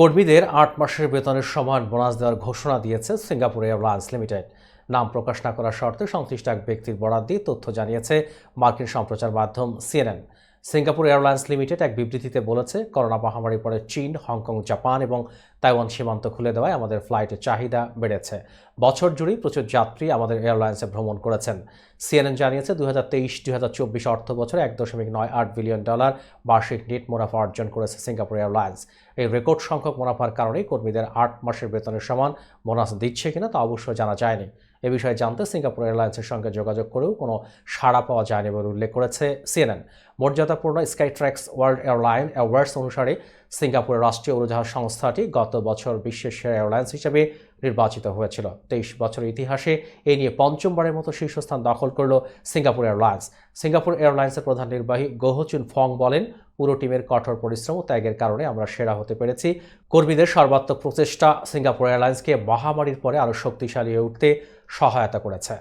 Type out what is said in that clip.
কর্মীদের আট মাসের বেতনের সমান বোনাস দেওয়ার ঘোষণা দিয়েছে সিঙ্গাপুর এয়ারলাইন্স লিমিটেড। নাম প্রকাশ না করার শর্তে সংশ্লিষ্ট এক ব্যক্তির বরাদ দিয়ে তথ্য জানিয়েছে মার্কিন সম্প্রচার মাধ্যম সিএনএন। সিঙ্গাপুর এয়ারলাইন্স লিমিটেড এক বিবৃতিতে বলেছে, করোনা মহামারীর পরে চীন, হংকং, জাপান এবং তাইওয়ান সীমান্ত খুলে দেওয়ায় আমাদের ফ্লাইটের চাহিদা বেড়েছে। বছর জুড়েই প্রচুর যাত্রী আমাদের এয়ারলাইন্সে ভ্রমণ করেছেন। সিএনএন জানিয়েছে দু হাজার তেইশ দুই হাজার চব্বিশ অর্থ বছরে এক দশমিক নয় আট বিলিয়ন ডলার বার্ষিক নেট মুনাফা অর্জন করেছে সিঙ্গাপুর এয়ারলাইন্স। এই রেকর্ড সংখ্যক মুনাফার কারণেই কর্মীদের আট মাসের বেতনের সমান বোনাস দিচ্ছে কিনা তা অবশ্য জানা যায়নি। এ বিষয়ে জানতে সিঙ্গাপুর এয়ারলাইন্সের সঙ্গে যোগাযোগ করেও কোনো সাড়া পাওয়া যায়নি বলে উল্লেখ করেছে সিএনএন। মর্যাদাপূর্ণ Skytrax world airline awards অনুসারে সিঙ্গাপুরের রাষ্ট্রীয় উড়োজাহাজ সংস্থাটি গত বছর বিশ্বের সেরা এয়ারলাইন্স হিসেবে নির্বাচিত হয়েছিল। তেইশ বছরের ইতিহাসে এ নিয়ে পঞ্চমবারের মতো শীর্ষস্থান দখল করল সিঙ্গাপুর এয়ারলাইন্স সিঙ্গাপুর এয়ারলাইন্সের প্রধান নির্বাহী গোহচুন ফং বলেন, পুরো টিমের কঠোর পরিশ্রম ও ত্যাগের কারণে আমরা সেরা হতে পেরেছি। কর্মীদের সর্বাত্মক প্রচেষ্টা সিঙ্গাপুর এয়ারলাইন্সকে মহামারীর পরে আরও শক্তিশালী হয়ে উঠতে সহায়তা করেছে।